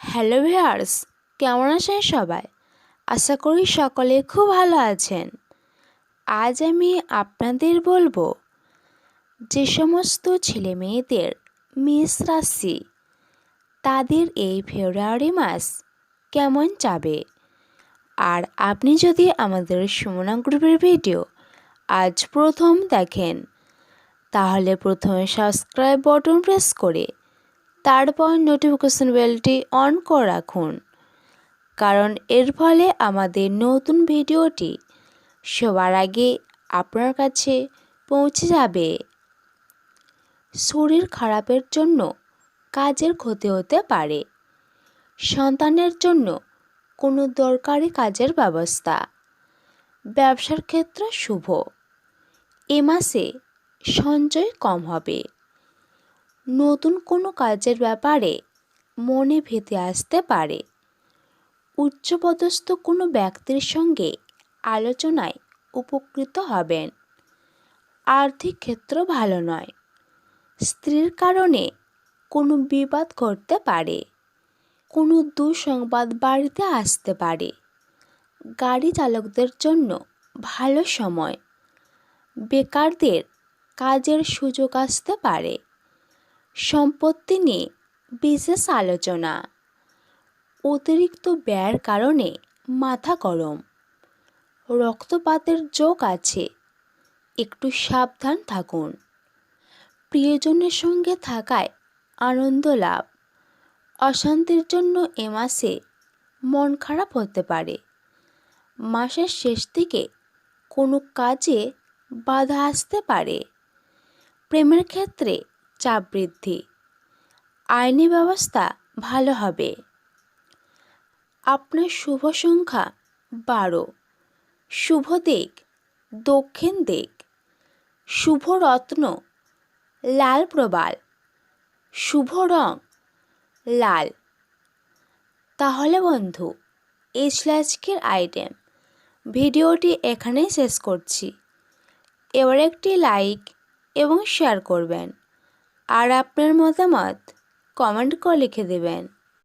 Hello viewers, কেমন আছেন সবাই? আশা করি সকলে খুব ভালো আছেন। আজ আমি আপনাদের বলব যে সমস্ত ছেলে মেয়েদের মেষ রাশি, তাদের এই ফেব্রুয়ারি মাস কেমন যাবে? আর আপনি যদি আমাদের সুমনা গ্রুপের ভিডিও আজ প্রথম দেখেন, তাহলে প্রথমে সাবস্ক্রাইব বটন প্রেস করে তারপর নোটিফিকেশন বেলটি অন করে রাখুন। কারণ এর ফলে আমাদের নতুন ভিডিওটি সবার আগে আপনার কাছে পৌঁছে যাবে। শরীর খারাপের জন্য কাজের ক্ষতি হতে পারে। সন্তানের জন্য কোনো দরকারি কাজের ব্যবস্থা। ব্যবসার ক্ষেত্রে শুভ। এ মাসে সঞ্চয় কম হবে। নতুন কোনো কাজের ব্যাপারে মনে ভীতি আসতে পারে। উচ্চপদস্থ কোনো ব্যক্তির সঙ্গে আলোচনায় উপকৃত হবেন। আর্থিক ক্ষেত্র ভালো নয়। স্ত্রীর কারণে কোনো বিবাদ ঘটতে পারে। কোনো দুঃসংবাদ বাড়িতে আসতে পারে। গাড়ি চালকদের জন্য ভালো সময়। বেকারদের কাজের সুযোগ আসতে পারে। সম্পত্তি নিয়ে বিশেষ আলোচনা। অতিরিক্ত ব্যয়ের কারণে মাথা গরম। রক্তপাতের যোগ আছে। একটু সাবধান থাকুন। প্রিয়জনের সঙ্গে থাকায় আনন্দ লাভ। অশান্তির জন্য এ মাসে মন খারাপ হতে পারে। মাসের শেষ দিকে কোনো কাজে বাধা আসতে পারে। প্রেমের ক্ষেত্রে চাপ বৃদ্ধি। আইনি ব্যবস্থা ভালো হবে। আপনার শুভ সংখ্যা বারো। শুভ দিক, দক্ষিণ দিক। শুভ রত্ন, লাল প্রবাল। শুভ রং, লাল। তাহলে বন্ধু, এই আজকের আইটেম ভিডিওটি এখানেই শেষ করছি। এবার একটি লাইক এবং শেয়ার করবেন। আর আপনার মতামত কমেন্ট করে লিখে দেবেন।